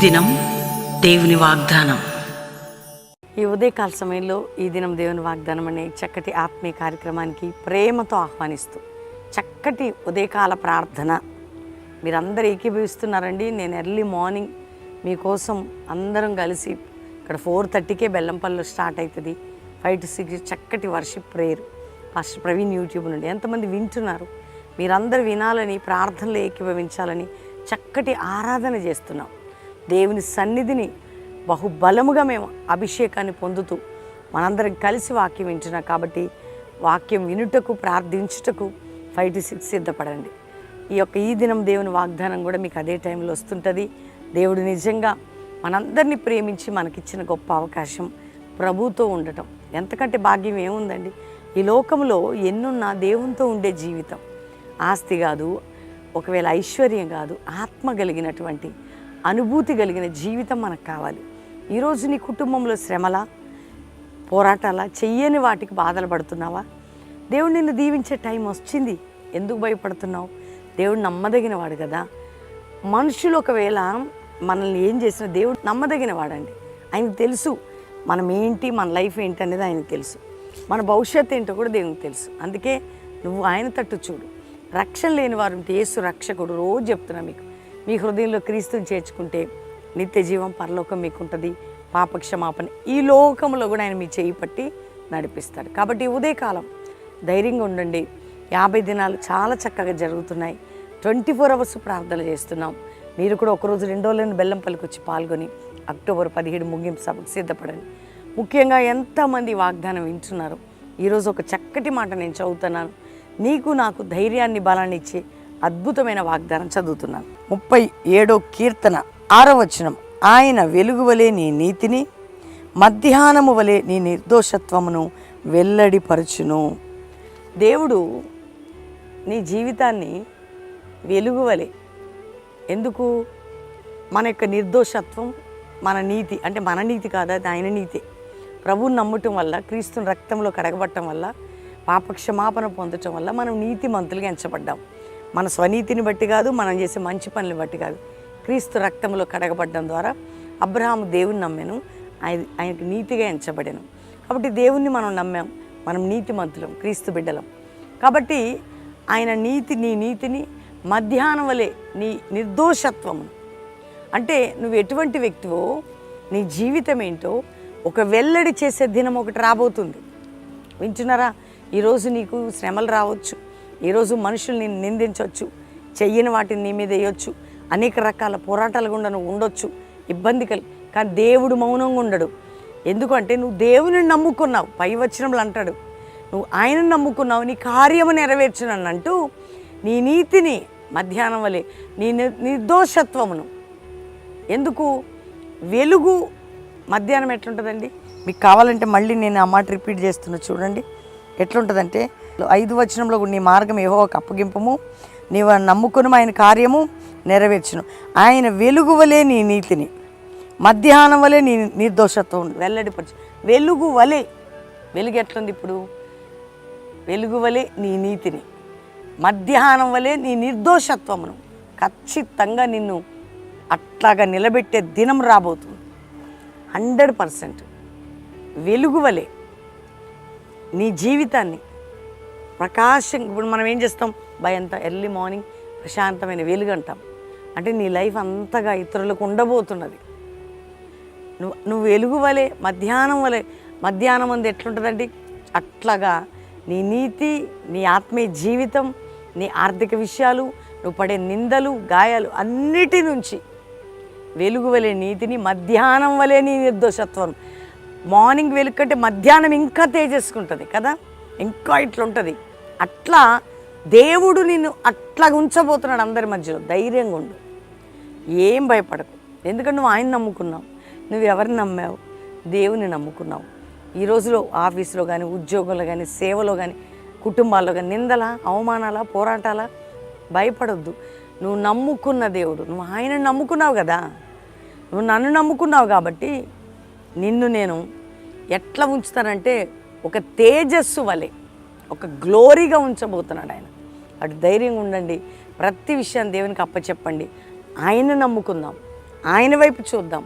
దినం దేవుని వాగ్దానం. ఈ ఉదయకాల సమయంలో ఈ దినం దేవుని వాగ్దానం అనే చక్కటి ఆత్మీయ కార్యక్రమానికి ప్రేమతో ఆహ్వానిస్తూ చక్కటి ఉదయకాల ప్రార్థన. మీరందరూ ఏకీభవిస్తున్నారండి. నేను ఎర్లీ మార్నింగ్ మీకోసం అందరం కలిసి ఇక్కడ ఫోర్ థర్టీకే బెల్లంపల్లిలో స్టార్ట్ అవుతుంది. ఫైవ్ టు సిక్స్ చక్కటి worship prayer. First Praveen YouTube నుండి ఎంతమంది వింటున్నారు? మీరందరూ వినాలని ప్రార్థనలు ఏకీభవించాలని చక్కటి ఆరాధన చేస్తున్నాం. దేవుని సన్నిధిని బహుబలముగా మేము అభిషేకాన్ని పొందుతూ మనందరం కలిసి వాక్యం వింటున్నాం కాబట్టి వాక్యం వినుటకు ప్రార్థించుటకు ఫైవ్ టు సిక్స్ సిద్ధపడండి. ఈ యొక్క ఈ దినం దేవుని వాగ్దానం కూడా మీకు అదే టైంలో వస్తుంటుంది. దేవుడు నిజంగా మనందరినీ ప్రేమించి మనకిచ్చిన గొప్ప అవకాశం ప్రభుతో ఉండటం. ఎంతకంటే భాగ్యం ఏముందండి? ఈ లోకంలో ఎన్నున్నా దేవునితో ఉండే జీవితం. ఆస్తి కాదు ఒకవేళ ఐశ్వర్యం కాదు ఆత్మ కలిగినటువంటి అనుభూతి కలిగిన జీవితం మనకు కావాలి. ఈరోజు నీ కుటుంబంలో శ్రమలా పోరాటాలా చెయ్యని వాటికి బాధలు పడుతున్నావా? దేవుడు నిన్ను దీవించే టైం వచ్చింది. ఎందుకు భయపడుతున్నావు? దేవుడు నమ్మదగిన వాడు కదా. మనుషులు ఒకవేళ మనల్ని ఏం చేసినా దేవుడు నమ్మదగిన వాడండి ఆయనకు తెలుసు మనం ఏంటి మన లైఫ్ ఏంటి అనేది ఆయనకు తెలుసు. మన భవిష్యత్తు ఏంటో కూడా దేవునికి తెలుసు. అందుకే నువ్వు ఆయన తట్టు చూడు. రక్షణ లేని వారు ఉంటే యేసు రక్షకుడు. రోజు చెప్తున్నా మీకు. మీ హృదయంలో క్రీస్తుని చేర్చుకుంటే నిత్య జీవం పరలోకం మీకు ఉంటుంది పాప క్షమాపణ ఈ లోకంలో కూడా ఆయన మీ చేయి పట్టి నడిపిస్తాడు. కాబట్టి ఉదయకాలం ధైర్యంగా ఉండండి. యాభై దినాలు చాలా చక్కగా జరుగుతున్నాయి. ట్వంటీ ఫోర్ అవర్స్ ప్రార్థనలు చేస్తున్నాం. మీరు కూడా ఒకరోజు రెండు రోజులను బెల్లంపల్లికి వచ్చి పాల్గొని అక్టోబర్ పదిహేడు ముగింపు సభకు సిద్ధపడండి. ముఖ్యంగా ఎంతమంది వాగ్దానం వింటున్నారు. ఈరోజు ఒక చక్కటి మాట నేను చదువుతున్నాను. నీకు నాకు ధైర్యాన్ని బలాన్ని ఇచ్చి అద్భుతమైన వాగ్దానం చదువుతున్నాను. ముప్పై ఏడో కీర్తన ఆరో వచనం. ఆయన వెలుగు వలె నీ నీతిని మధ్యాహ్నము వలె నీ నిర్దోషత్వమును వెల్లడిపరచును. దేవుడు నీ జీవితాన్ని వెలుగు వలె ఎందుకు? మన యొక్క నిర్దోషత్వం మన నీతి అంటే మన నీతి కాదు అది ఆయన నీతి. ప్రభువుని నమ్మటం వల్ల క్రీస్తుని రక్తంలో కడగబట్టడం వల్ల పాపక్షమాపణ పొందటం వల్ల మనం నీతి మంతులుగా ఎంచబడ్డాం. మన స్వనీతిని బట్టి కాదు మనం చేసే మంచి పనులు బట్టి కాదు. క్రీస్తు రక్తంలో కడగబడ్డం ద్వారా అబ్రహాము దేవుని నమ్మాను. ఆయన ఆయనకు నీతిగా ఎంచబడాను. కాబట్టి దేవుణ్ణి మనం నమ్మాం. మనం నీతి మంతులం క్రీస్తు బిడ్డలం. కాబట్టి ఆయన నీతి నీ నీతిని మధ్యాహ్నం వలె నీ నిర్దోషత్వము. అంటే నువ్వు ఎటువంటి వ్యక్తివో నీ జీవితం ఏంటో ఒక వెల్లడి చేసే దినం ఒకటి రాబోతుంది. వింటున్నారా? ఈరోజు నీకు శ్రమలు రావచ్చు. ఈరోజు మనుషులు నిందించవచ్చు చెయ్యని వాటిని నీ మీద వేయొచ్చు అనేక రకాల పోరాటాలు గుండా నువ్వు ఉండొచ్చు ఇబ్బంది కలి కానీ దేవుడు మౌనంగా ఉండడు. ఎందుకంటే నువ్వు దేవుని నమ్ముకున్నావు పై వచ్చినప్పుడు అంటాడు నువ్వు ఆయనను నమ్ముకున్నావు నీ కార్యము నెరవేర్చునని అంటూ నీ నీతిని మధ్యాహ్నం వలె నీ నిర్దోషత్వమును. ఎందుకు? వెలుగు మధ్యాహ్నం ఎట్లుంటుందండి? మీకు కావాలంటే మళ్ళీ నేను ఆ మాట రిపీట్ చేస్తున్నా చూడండి. ఎట్లుంటుందంటే ఐదు వచనంలో కూడా నీ మార్గం ఏహో ఒక అప్పగింపము నీవు నమ్ముకును ఆయన కార్యము నెరవేర్చును. ఆయన వెలుగు వలె నీ నీతిని మధ్యాహ్నం వలె నీ నిర్దోషత్వం వెల్లడిపరచు. వెలుగు వలె వెలుగు ఎట్లుంది ఇప్పుడు? వెలుగు వలె నీ నీతిని మధ్యాహ్నం వలె నీ నిర్దోషత్వమును. ఖచ్చితంగా నిన్ను అట్లాగా నిలబెట్టే దినం రాబోతుంది. హండ్రెడ్ పర్సెంట్ వెలుగు వలే నీ జీవితాన్ని ప్రకాశం ఇప్పుడు మనం ఏం చేస్తాం? భయంతో ఎర్లీ మార్నింగ్ ప్రశాంతమైన వెలుగు అంటాం. అంటే నీ లైఫ్ అంతగా ఇతరులకు ఉండబోతున్నది. నువ్వు నువ్వు వెలుగు వలె మధ్యాహ్నం వలె మధ్యాహ్నం అంది ఎట్లుంటుందండి? అట్లాగా నీ నీతి నీ ఆత్మీయ జీవితం నీ ఆర్థిక విషయాలు నువ్వు పడే నిందలు గాయాలు అన్నిటి నుంచి వెలుగు వలె నీతిని మధ్యాహ్నం వలె నీ నిర్దోషత్వం. మార్నింగ్ వెలుగు కంటే మధ్యాహ్నం ఇంకా తేజస్కుంటుంది కదా? ఇంకా ఇట్లుంటుంది. అట్లా దేవుడు నిన్ను అట్లా ఉంచబోతున్నాడు అందరి మధ్యలో. ధైర్యంగా ఉండు. ఏం భయపడకు. ఎందుకంటే నువ్వు ఆయన నమ్ముకున్నావు. నువ్వు ఎవరిని నమ్మావు? దేవుని నమ్ముకున్నావు. ఈ రోజులో ఆఫీసులో కానీ ఉద్యోగంలో కానీ సేవలో కానీ కుటుంబాల్లో కానీ నిందల అవమానాల పోరాటాల? భయపడొద్దు. నువ్వు నమ్ముకున్న దేవుడు. నువ్వు ఆయన నమ్ముకున్నావు కదా. నువ్వు నన్ను నమ్ముకున్నావు కాబట్టి నిన్ను నేను ఎట్లా ఉంచుతానంటే ఒక తేజస్సు వలె. ఒక గ్లోరీగా ఉంచబోతున్నాడు ఆయన. అటు ధైర్యంగా ఉండండి. ప్రతి విషయాన్ని దేవునికి అప్పచెప్పండి. ఆయన నమ్ముకుందాం. ఆయన వైపు చూద్దాం.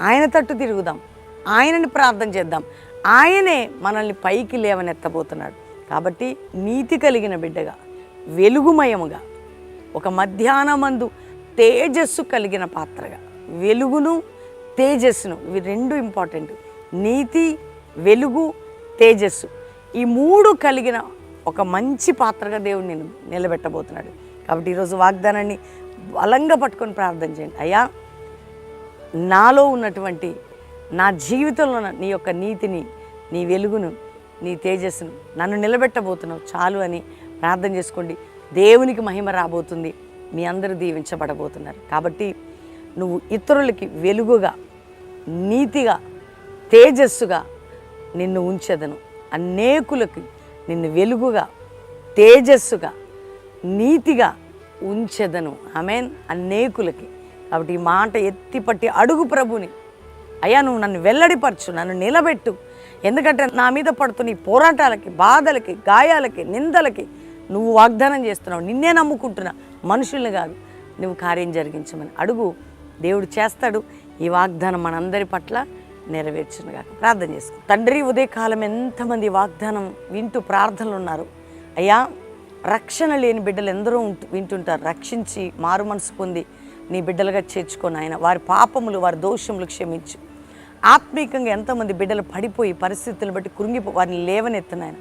ఆయన తట్టు తిరుగుదాం. ఆయనని ప్రార్థన చేద్దాం. ఆయనే మనల్ని పైకి లేవనెత్తబోతున్నాడు. కాబట్టి నీతి కలిగిన బిడ్డగా వెలుగుమయముగా ఒక మధ్యాహ్నమందు తేజస్సు కలిగిన పాత్రగా వెలుగును తేజస్సును ఇవి రెండు ఇంపార్టెంట్. నీతి వెలుగు తేజస్సు. ఈ మూడు కలిగిన ఒక మంచి పాత్రగా దేవుడు నేను నిలబెట్టబోతున్నాడు. కాబట్టి ఈరోజు వాగ్దానాన్ని బలంగా పట్టుకొని ప్రార్థన చేయండి. అయ్యా నాలో ఉన్నటువంటి నా జీవితంలో నీ యొక్క నీతిని నీ వెలుగును నీ తేజస్సును నన్ను నిలబెట్టబోతున్నావు చాలు అని ప్రార్థన చేసుకోండి. దేవునికి మహిమ రాబోతుంది. మీ అందరూ దీవించబడబోతున్నారు. కాబట్టి నువ్వు ఇతరులకి వెలుగుగా నీతిగా తేజస్సుగా నిన్ను ఉంచెదను. అనేకులకి నిన్ను వెలుగుగా తేజస్సుగా నీతిగా ఉంచెదను. ఆమెన్. అనేకులకి. కాబట్టి ఈ మాట ఎత్తిపట్టి అడుగు ప్రభుని. అయ్యా నువ్వు నన్ను వెల్లడిపరచు నన్ను నిలబెట్టు. ఎందుకంటే నా మీద పడుతున్న ఈ పోరాటాలకి బాధలకి గాయాలకి నిందలకి నువ్వు వాగ్దానం చేస్తున్నావు. నిన్నే నమ్ముకుంటున్నా మనుషుల్ని కాదు నువ్వు కార్యం జరిగించమని. అడుగు దేవుడు చేస్తాడు. ఈ వాగ్దానం మనందరి పట్ల నెరవేర్చునుగా ప్రార్థన చేసుకో తండ్రి ఉదయకాలం ఎంతమంది వాగ్దానం వింటూ ప్రార్థనలు ఉన్నారు అయ్యా రక్షణ లేని బిడ్డలు ఎందరో ఉంటు- వింటుంటారు. రక్షించి మారు మనసు పొంది నీ బిడ్డలుగా చేర్చుకొని ఆయన వారి పాపములు వారి దోషములు క్షమించు. ఆత్మీకంగా ఎంతోమంది బిడ్డలు పడిపోయి పరిస్థితులను బట్టి కృంగిపో వారిని లేవనెత్తున్నాయన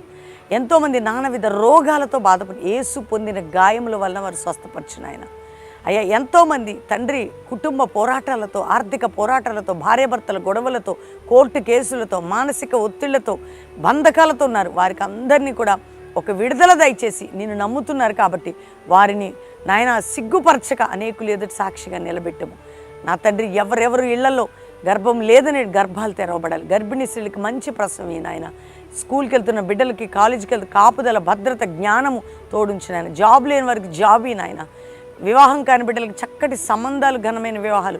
ఎంతోమంది నానావిధ రోగాలతో బాధపడి ఏసు పొందిన గాయముల వలన వారు స్వస్థపరిచిన ఆయన అయ్యా ఎంతోమంది తండ్రి కుటుంబ పోరాటాలతో ఆర్థిక పోరాటాలతో భార్యాభర్తల గొడవలతో కోర్టు కేసులతో మానసిక ఒత్తిళ్ళతో బంధకాలతో ఉన్నారు. వారికి అందరినీ కూడా ఒక విడుదల దయచేసి నిన్ను నమ్ముతున్నారు కాబట్టి వారిని నాయన సిగ్గుపరచక అనేకులు ఎదుటి సాక్షిగా నిలబెట్టము. నా తండ్రి ఎవరెవరు ఇళ్ళలో గర్భం లేదని గర్భాలు తెరవబడాలి. గర్భిణీ స్త్రీలకు మంచి ప్రసవం ఈ నాయన. స్కూల్కి వెళ్తున్న బిడ్డలకి కాలేజీకి వెళ్తే కాపుదల భద్రత జ్ఞానము తోడుంచిన ఆయన జాబ్ లేని వారికి జాబ్ ఈ నాయన. వివాహం కాని బిడ్డలకు చక్కటి సంబంధాలు ఘనమైన వివాహాలు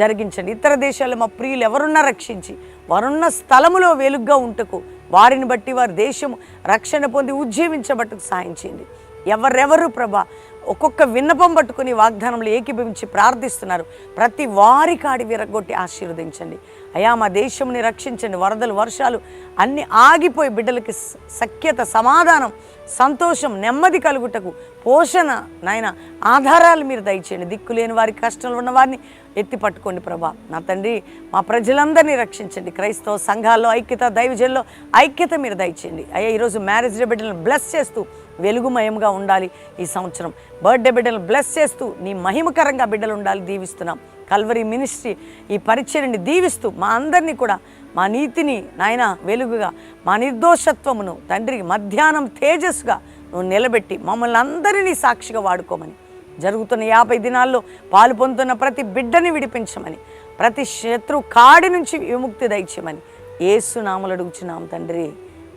జరిగించండి. ఇతర దేశాల్లో మా ప్రియులు ఎవరున్నా రక్షించి వారున్న స్థలములో వెలుగ్గా ఉంటకు వారిని బట్టి వారి దేశం రక్షణ పొంది ఉజ్జీవించబట్టుకు సాయం చేయండి. ఎవరెవరు ప్రభా? ఒక్కొక్క విన్నపం పట్టుకుని వాగ్దానంలో ఏకీభవించి ప్రార్థిస్తున్నారు. ప్రతి వారి కాడి విరగొట్టి ఆశీర్వదించండి. అయా మా దేశంని రక్షించండి. వరదలు వర్షాలు అన్ని ఆగిపోయి బిడ్డలకి సఖ్యత సమాధానం సంతోషం నెమ్మది కలుగుటకు పోషణ నాయన ఆధారాలు మీరు దయచేయండి. దిక్కు లేని వారి కష్టంలో ఉన్న వారిని ఎత్తి పట్టుకోండి ప్రభా. నా తండ్రి మా ప్రజలందరినీ రక్షించండి. క్రైస్తవ సంఘాల్లో ఐక్యత దైవజల్లో ఐక్యత మీరు దయచేయండి. అయ్యా ఈరోజు మ్యారేజ్ డే బిడ్డలను బ్లెస్ చేస్తూ వెలుగుమయంగా ఉండాలి ఈ సంవత్సరం. బర్త్డే బిడ్డలు బ్లెస్ చేస్తూ నీ మహిమకరంగా బిడ్డలు ఉండాలి దీవిస్తున్నాం. కల్వరి మినిస్ట్రీ ఈ పరిచయని దీవిస్తూ మా అందరినీ కూడా మా నీతిని నాయన వెలుగుగా మా నిర్దోషత్వమును తండ్రి మధ్యాహ్నం తేజస్సుగా నువ్వు నిలబెట్టి మమ్మల్ని అందరినీ సాక్షిగా వాడుకోమని. జరుగుతున్న యాభై దినాల్లో పాలు పొందుతున్న ప్రతి బిడ్డని విడిపించమని ప్రతి శత్రు కాడి నుంచి విముక్తి దయచేయమని. ఏసునాములు అడుగుచున్నాం తండ్రి.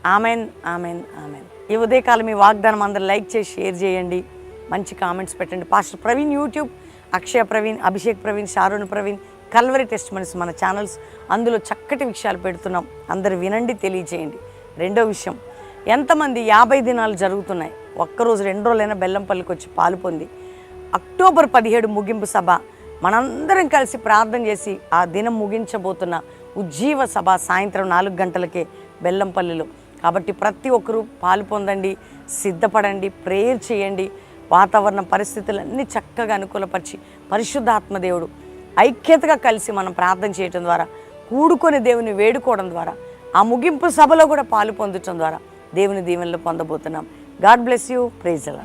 Amen amen amen. ఈ ఉదయకాలం మీ వాగ్దానం అందరూ లైక్ చేసి షేర్ చేయండి. మంచి కామెంట్స్ పెట్టండి. Pastor Praveen YouTube Akshaya Praveen Abhishek Praveen Sharun Praveen Calvary test మనస్ మన ఛానల్స్ అందులో చక్కటి విషయాలు పెడుతున్నాం. అందరు వినండి తెలియజేయండి. రెండో విషయం ఎంతమంది యాభై దినాలు జరుగుతున్నాయి. ఒక్కరోజు రెండు రోజులైనా బెల్లంపల్లికి వచ్చి పాలు పొంది. అక్టోబర్ పదిహేడు ముగింపు సభ. మనందరం కలిసి ప్రార్థన చేసి ఆ దినం ముగించబోతున్న ఉజ్జీవ సభ సాయంత్రం నాలుగు గంటలకే బెల్లంపల్లిలో. కాబట్టి ప్రతి ఒక్కరూ పాలు పొందండి సిద్ధపడండి ప్రేయర్ చేయండి. వాతావరణ పరిస్థితులన్నీ చక్కగా అనుకూలపరిచి పరిశుద్ధాత్మ దేవుడు ఐక్యతగా కలిసి మనం ప్రార్థన చేయటం ద్వారా కూడుకొని దేవుని వేడుకోవడం ద్వారా ఆ ముగింపు సభలో కూడా పాలు పొందటం ద్వారా దేవుని దీవెనలు పొందబోతున్నాం. God bless you. ప్రైజ్ అలా